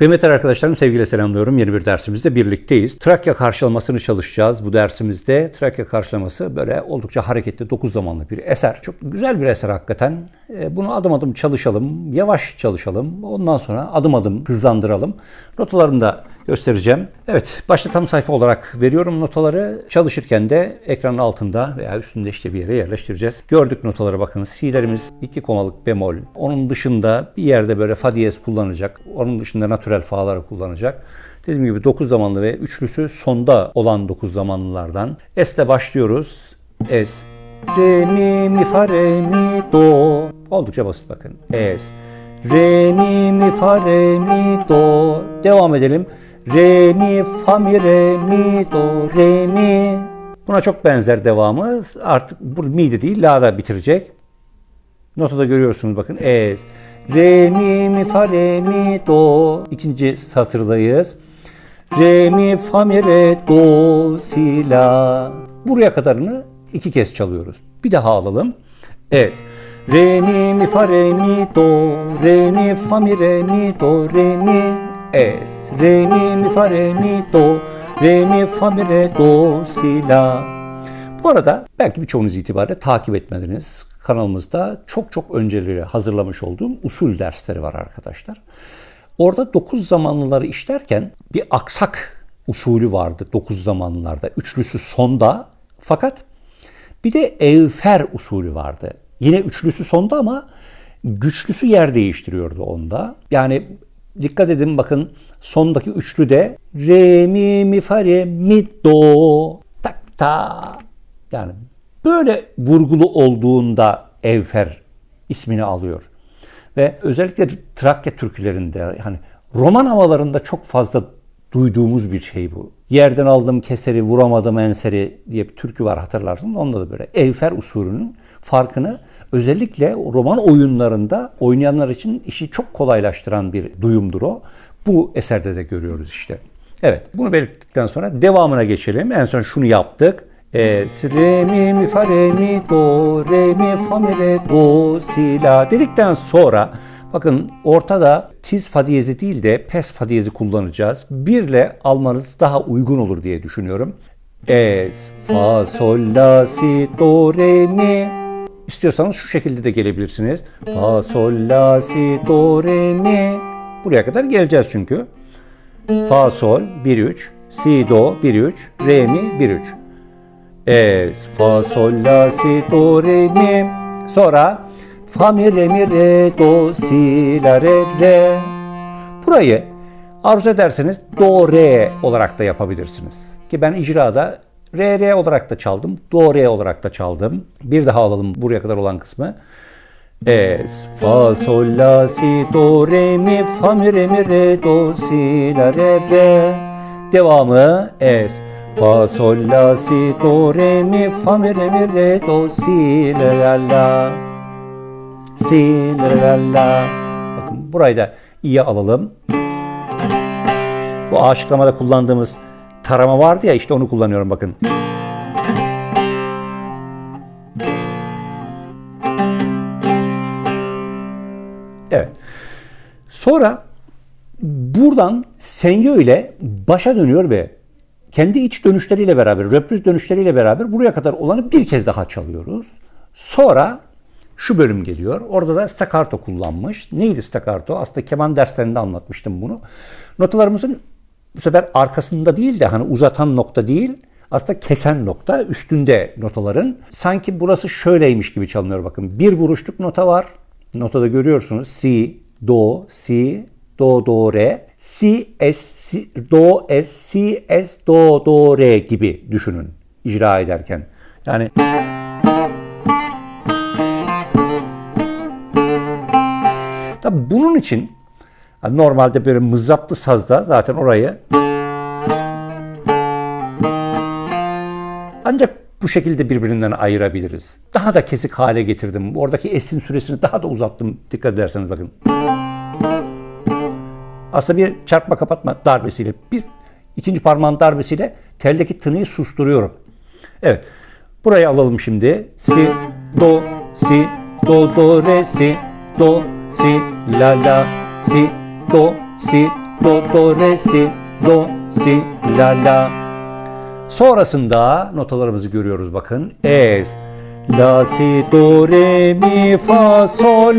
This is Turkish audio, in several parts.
Kıymetli arkadaşlarım sevgiyle selamlıyorum. Yeni bir dersimizde birlikteyiz. Trakya karşılamasını çalışacağız bu dersimizde. Trakya karşılaması böyle oldukça hareketli, dokuz zamanlı bir eser. Çok güzel bir eser hakikaten. E, Bunu adım adım çalışalım, yavaş çalışalım. Ondan sonra adım adım hızlandıralım. Notalarını da göstereceğim. Evet, başta tam sayfa olarak veriyorum notaları. Çalışırken de ekranın altında veya üstünde işte bir yere yerleştireceğiz. Gördük notalara bakın. Si'lerimiz 2 komalık bemol. Onun dışında bir yerde böyle fa diyez kullanacak. Onun dışında natürel fa'ları kullanacak. Dediğim gibi 9 zamanlı ve üçlüsü sonda olan 9 zamanlılardan. S'le başlıyoruz. S. Re, mi, mi, fa, re, mi, do. Oldukça basit bakın. S. Re, mi, mi, fa, re, mi, do. Devam edelim. Re, mi, fa, mi, re, mi, do, re, mi. Buna çok benzer devamı. Artık bu mi de değil, la da bitirecek. Notada görüyorsunuz bakın. Es. Re, mi, mi, fa, re, mi, do. İkinci satırdayız. Re, mi, fa, mi, re, do, si, la. Buraya kadarını iki kez çalıyoruz. Bir daha alalım. Es. Re, mi, mi, fa, re, mi, do. Re, mi, fa, mi, re, mi, do, re, mi. Es. Re, mi, mi, fa, re, mi, do. Re, mi, fa, mi, re, do, si, la. Bu arada belki birçoğunuz itibariyle takip etmediniz. Kanalımızda çok çok önceleri hazırlamış olduğum usul dersleri var arkadaşlar. Orada 9 zamanlıları işlerken bir aksak usulü vardı 9 zamanlılarda. Üçlüsü sonda fakat bir de evfer usulü vardı. Yine üçlüsü sonda ama güçlüsü yer değiştiriyordu onda. Yani dikkat edin bakın sondaki üçlü de re mi mi fa re mi do tak ta yani böyle vurgulu olduğunda evfer ismini alıyor. Ve özellikle Trakya türkülerinde hani roman havalarında çok fazla duyduğumuz bir şey bu. Yerden aldım keseri vuramadım enseri diye bir türkü var hatırlarsınız. Onda da böyle evfer usulünün farkını özellikle roman oyunlarında oynayanlar için işi çok kolaylaştıran bir duyumdur o. Bu eserde de görüyoruz işte. Evet bunu belirttikten sonra devamına geçelim. En son şunu yaptık. Es, re, mi, mi, fa, re, mi, do, re, mi, fa, mi, re, do, si, la dedikten sonra bakın ortada tiz fa değil de pes fa diyezi kullanacağız. Birle almanız daha uygun olur diye düşünüyorum. Es, fa, sol, la, si, do, re, mi. İstiyorsanız şu şekilde de gelebilirsiniz. Fa, sol, la, si, do, re, mi. Buraya kadar geleceğiz çünkü. Fa, sol, 1-3, si, do, 1-3, re, mi, 1-3. Es, fa, sol, la, si, do, re, mi. Sonra fa, mi, re, mi, re, do, si, la, re, re. Burayı arzu ederseniz do, re olarak da yapabilirsiniz. Ki ben icrada re, re olarak da çaldım, do, re olarak da çaldım. Bir daha alalım buraya kadar olan kısmı. Es, fa, sol, la, si, do, re, mi, fa, mi, re, mi, re, do, si, la, re, re. Devamı es, fa, sol, la, si, do, re, mi, fa, mi, re, mi, re, do, si, la, la, la. Si, la, la, la. Bakın burayı da iyi alalım. Bu aşıklamada kullandığımız tarama vardı ya işte onu kullanıyorum bakın. Evet. Sonra buradan senyo ile başa dönüyor ve kendi iç dönüşleriyle beraber, röprüz dönüşleriyle beraber buraya kadar olanı bir kez daha çalıyoruz. Sonra şu bölüm geliyor. Orada da staccato kullanmış. Neydi staccato? Aslında keman derslerinde anlatmıştım bunu. Notalarımızın bu sefer arkasında değil de hani uzatan nokta değil, aslında kesen nokta üstünde notaların. Sanki burası şöyleymiş gibi çalınıyor bakın. Bir vuruşluk nota var. Notada görüyorsunuz. Si, do, si, do, do, re. Si, es, si, do, es, si, es, do, do, re gibi düşünün icra ederken. Yani Tabi bunun için normalde böyle mızraplı sazda zaten orayı ancak bu şekilde birbirinden ayırabiliriz. Daha da kesik hale getirdim. Oradaki esin süresini daha da uzattım. Dikkat ederseniz bakın. Aslında bir çarpma kapatma darbesiyle bir ikinci parmağın darbesiyle teldeki tınıyı susturuyorum. Evet. Burayı alalım şimdi. Si, do, si, do, do, re, si, do, si, la, la, si, do, si, do do re si do si la la. Sonrasında notalarımızı görüyoruz bakın. Es la si do re mi fa sol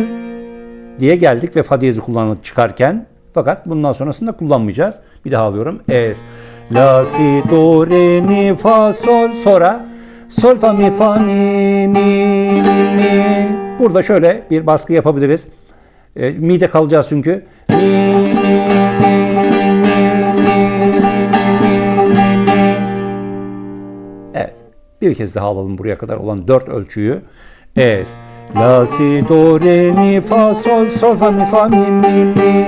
diye geldik ve fa diyezi kullanıp çıkarken fakat bundan sonrasında kullanmayacağız. Bir daha alıyorum. Es la si do re mi fa sol sonra sol fa mi fa mi mi mi. Burada şöyle bir baskı yapabiliriz. Mide kalacağız çünkü. Evet. Bir kez daha alalım buraya kadar olan dört ölçüyü. Es. La si do re mi fa sol sol fa mi fa mi mi mi mi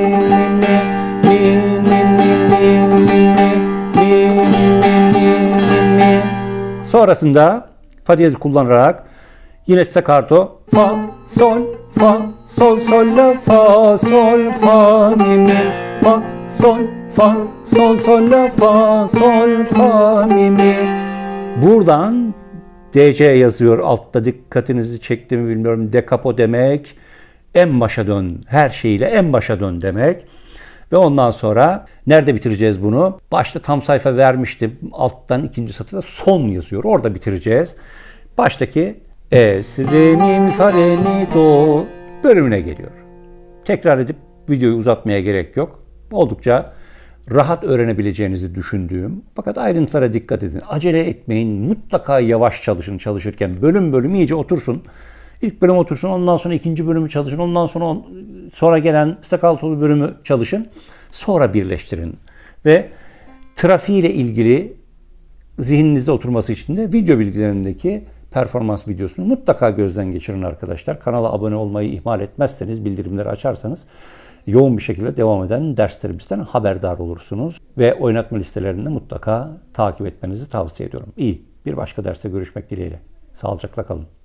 mi mi Sonrasında fa diyezi kullanarak yine staccato fa, sol, fa, sol, sol, la, fa, sol, fa, mi, mi, fa, sol, fa, sol, sol, la, fa, sol, fa, mi, mi. Buradan DC yazıyor altta dikkatinizi çekti mi bilmiyorum. Dekapo demek en başa dön. Her şeyiyle en başa dön demek. Ve ondan sonra nerede bitireceğiz bunu? Başta tam sayfa vermiştim. Alttan ikinci satırda son yazıyor. Orada bitireceğiz. Baştaki es, re, mi, fa, re, mi, do bölümüne geliyor. Tekrar edip videoyu uzatmaya gerek yok. Oldukça rahat öğrenebileceğinizi düşündüğüm fakat ayrıntılara dikkat edin. Acele etmeyin. Mutlaka yavaş çalışın çalışırken. Bölüm bölüm iyice otursun. İlk bölüm otursun, ondan sonra ikinci bölümü çalışın, ondan sonra on- sonra gelen staccato bölümü çalışın. Sonra birleştirin. Ve trafiğiyle ilgili zihninizde oturması için de video bilgilerindeki performans videosunu mutlaka gözden geçirin arkadaşlar. Kanala abone olmayı ihmal etmezseniz, bildirimleri açarsanız yoğun bir şekilde devam eden derslerimizden haberdar olursunuz. Ve oynatma listelerinde mutlaka takip etmenizi tavsiye ediyorum. İyi, bir başka derste görüşmek dileğiyle. Sağlıcakla kalın.